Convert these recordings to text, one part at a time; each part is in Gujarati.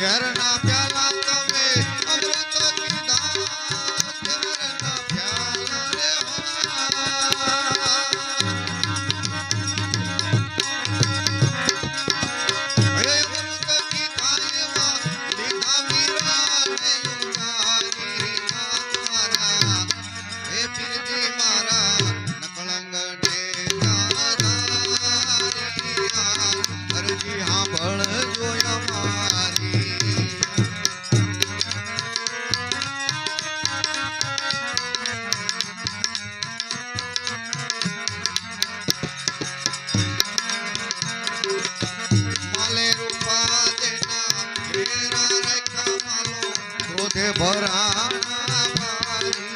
Yeah, I don't know. ભરાણા ભારી.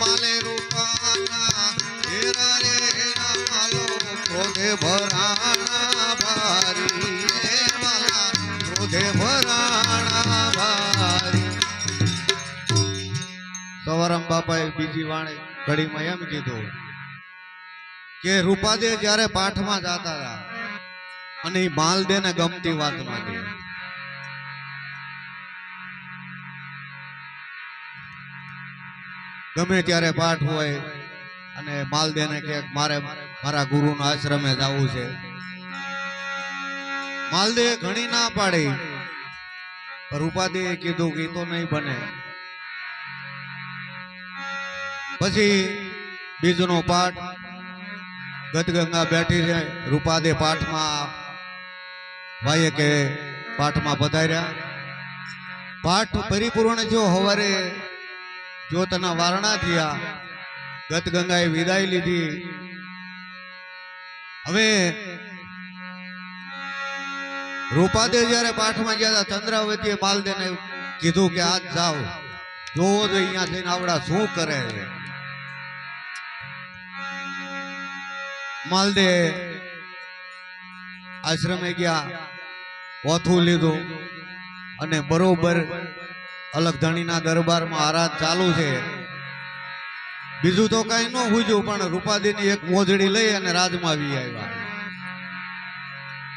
માલે રૂપાના ઘેરા રેના માલો ક્રોધે ભરાણા બાપાએ બીજી વાણે ઘડીમાં એમ કીધું કે રૂપાદે જ્યારે પાઠમાં જતા હતા અને એ માલદેને ગમતી વાત માંગી ગમે ત્યારે પાઠ હોય અને માલદેને કે મારે મારા ગુરુના આશ્રમે જવું છે. માલદે ઘણી ના પાડી, પણ રૂપાદેએ કીધું કે તો નહીં બને. પછી બીજનો પાઠ ગતગંગા બેઠી છે, રૂપાદે પાઠમાં ભાઈએ કે પાઠમાં પધાર્યા. પાઠ પરિપૂર્ણ જો હવારે જ્યોતના વારણા થયા, ગત ગંગાએ વિદાય લીધી. હવે રૂપાદે જ્યારે પાઠમાં ગયા હતા, ચંદ્રાવતીએ માલદેને કીધું કે આજ જાઓ. જોવો તો અહીંયા જઈને આવડા શું કરે? માલદે આશ્રમે ગયા ઓથું લીધું અને બરોબર અલગધણીના દરબારમાં આરાધ ચાલુ છે. બીજું તો કઈ ન હુજ્યું પણ રૂપાદીની એક મોજડી લઈ અને રાજમાં આવી આવ્યા.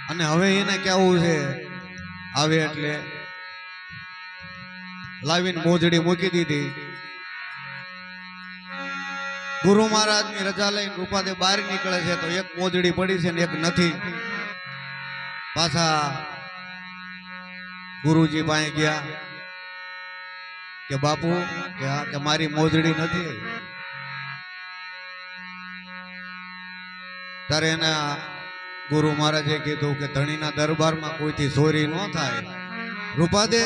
અને હવે એને કેવું છે, આવે એટલે. લાવીને મોજડી મૂકી દીધી. ગુરુ મહારાજની રજા લઈને રૂપાદે બહાર નીકળે છે, તો એક મોજડી પડી છે ને એક નથી. પાછા ગુરુજી પાસે ગયા. કે બાપુ, કે મારી મોજડી નથી ત્યારે એના ગુરુ મહારાજે કીધું કે ધણીના દરબારમાં કોઈથી ચોરી ન થાય. રૂપાદે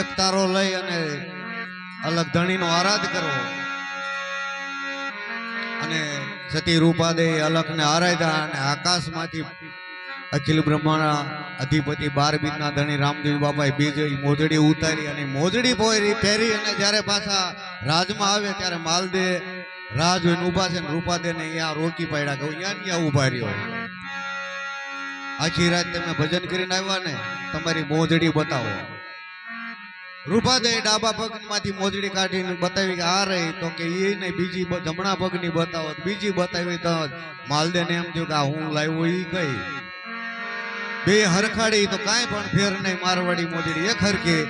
એક તારો લઈ અને અલગ ધણીનો આરાધ કરવો અને સતી રૂપાદે અલગને આરાધ્યા અને આકાશમાંથી અખિલ બ્રહ્માના અધિપતિ બાર બીજના ધણી રામદેવ બાપાએ બીજ મોજડી ઉતારી અને મોજડી પોરી પહેરી અને જ્યારે પાછા રાજમાં આવે ત્યારે માલદે રાજ હોય ઊભા છે ને રૂપાદેને અહીંયા રોકી પાડ્યા કે અહીંયા ક્યાં ઊભા રહ્યો. આખી રાત તમે ભજન કરીને આવ્યા ને, તમારી મોજડી બતાવો. રૂપાદે ડાબા પગમાંથી મોજડી કાઢીને બતાવી કે, આ રહી તો કે એ નહીં, બીજી જમણા પગની બતાવો બીજી બતાવી તો માલદેને એમ થયું કે હું લાવ્યો એ કઈ બે હરખાડી તો કાંઈ પણ ફેર નહીં, મારવાડી મોજડી એક હરખી.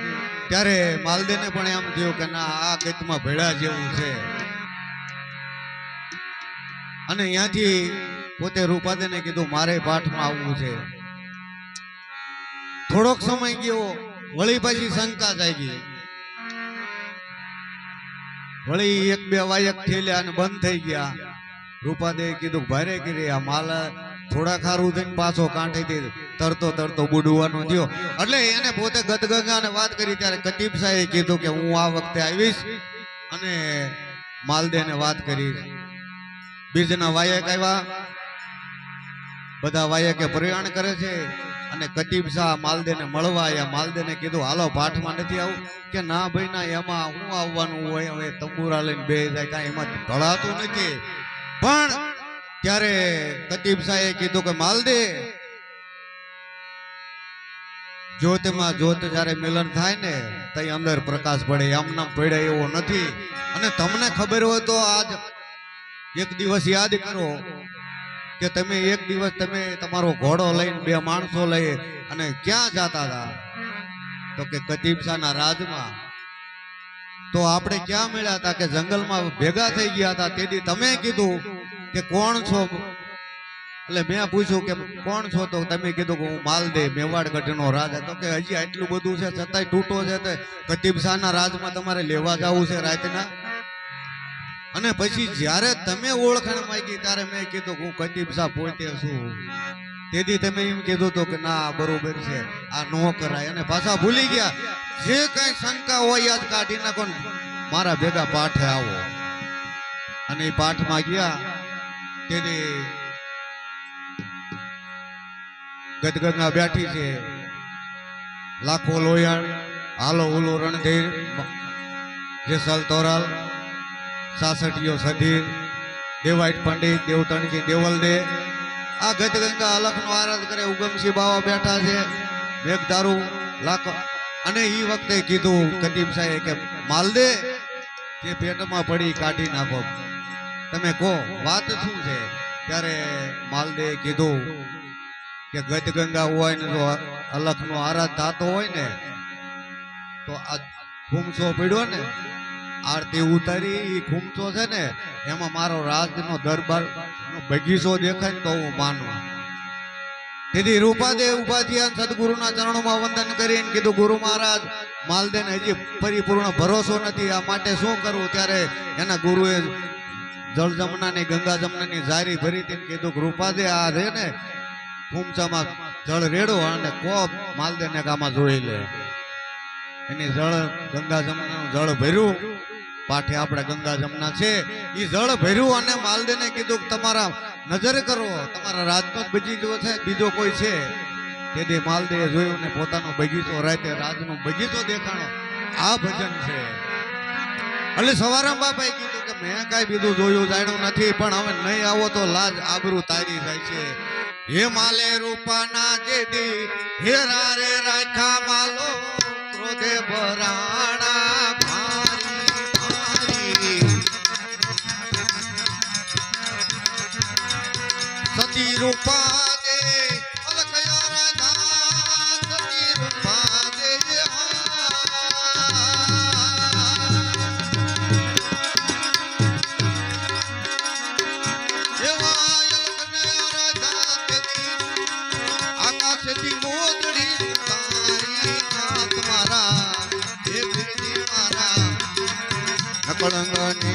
ત્યારે માલદેને પણ એમ થયું કે ના, આ ગીતમાં ભેડા જેવું છે. અને ત્યાંથી પોતે રૂપાદેને કીધું, મારે પાઠમાં આવવું છે. થોડોક સમય ગયો, વળી પાછી શંકા જાગી. વળી એક બે વાયક થયેલા અને બંધ થઈ ગયા. રૂપાદે કીધું, ભારે કરી, આ માલ થોડા ખારું થઈને પાછો કાંઠેથી તરતો તરતો બુડવાનો થયો. એટલે એને પોતે ગદગંગાને વાત કરી ત્યારે કતીબ સાહેબે કીધું કે હું આ વખતે આવીશ અને માલદેને વાત કરીશ બીજના વાયક આવ્યા. બધા વાયકે પ્રયાણ કરે છે અને કતીબ શાહ માલદેને મળવા આવ્યા માલદેને કીધું, હાલો પાઠમાં નથી આવું? કે, ના ભાઈ, ના, એમાં હું આવવાનું હોય, હવે તંબુરા લઈને બે જાય, કાંઈ એમાં ઢળાતું નથી. પણ ત્યારે કતીબ શાહે કીધું કે, માલદે જ્યોતમાં જ્યોત જ્યારે મિલન થાય ને તઈ અંદર પ્રકાશ પડે. એમ નામ પડે એવો નથી. અને તમને ખબર હોય તો આજ એક દિવસ યાદ કરો કે તમે એક દિવસ તમે તમારો ઘોડો લઈને બે માણસો લઈ અને ક્યાં જતા હતા? તો કે કતીબશાના રાજમાં. તો આપણે ક્યાં મળ્યા હતા કે જંગલમાં ભેગા થઈ ગયા હતા? તેથી તમે કીધું કે કોણ છો? એટલે મેં પૂછ્યું કે કોણ છો તો તમે કીધું કે હું માલદેવ મેવાડ ગઢનો રાજા તો કે હજી આટલું બધું છે, છતાંય તૂટો છે તો શાહના રાજમાં તમારે લેવા જવું છે રાતના? અને પછી જ્યારે તમે ઓળખાણ માંગી ત્યારે મેં કીધું હું કદીમ શાહ પોતે છું. તેથી તમે એમ કીધું હતું કે ના બરોબર છે, આ નો કરાય. અને પાછા ભૂલી ગયા. જે કઈ શંકા હોય આજ કાઢી નાખો મારા ભેગા પાઠે આવો. અને એ પાઠમાં ગયા. તેથી ગદગંગા બેઠી છે. લાખો લોયાણ હાલો ઉલો રણધીર, જેસલ તોરલ, સાસઠીઓ સધીર, દેવાઈટ પંડિત, દેવતણજી, દેવલદે. આ ગદગંગા અલખનો આરાધ કરે ઉગમસિંહ બાવા બેઠા છે. મેઘદારૂ લાખો. અને એ વખતે કીધું કદીમ સાહેબ કે, માલદે, જે પેટમાં પડી કાઢી નાખો. તમે કહો, વાત શું છે? ત્યારે માલદે કીધું કે ગદગંગા હોય ને જો અલખનો આરાધ થતો હોય ને, તો આ ખૂમસો પીડ્યો ને, આરતી ઉતારી એ ખૂમસો છે ને, એમાં મારો રાજનો દરબાર નો બગીચો દેખાય તો હું માનું તેથી રૂપાદેવ અને સદગુરુના ચરણોમાં વંદન કરીને કીધું, ગુરુ મહારાજ માલદેને હજી પરિપૂર્ણ ભરોસો નથી, આ માટે શું કરવું ત્યારે એના ગુરુએ જળ જમનાની ગંગા જમનાની જારી ભરી કીધું, રૂપાદે, આ છે ને કુમચામાં જળ રેડો અને કોપ માલદેને ગામાં જોઈ લે. એની જળ ગંગા જમનાનું જળ ભર્યું. પાઠે આપણે ગંગા જમના છે. એ જળ ભર્યું અને માલદેને કીધું તમારા નજર કરો, તમારા રાજનો બગીચો છે, બીજો કોઈ છે. તેથી માલદેએ જોયું ને પોતાનો બગીચો રાતે રાજનો બગીચો દેખાણો. આ ભજન છે. એટલે સવારમાં બાપાએ કીધું કે મેં કાંઈ બીજું જોયું જાણ્યું નથી, પણ હવે નહીં આવો તો લાજ આબરૂ તારી જાય છે. હે માલે રૂપાના જેદી હેરા રે રાખા માલો, ક્રોધે ભરાણા ભારી ભારી સતી રૂપા દે Panangani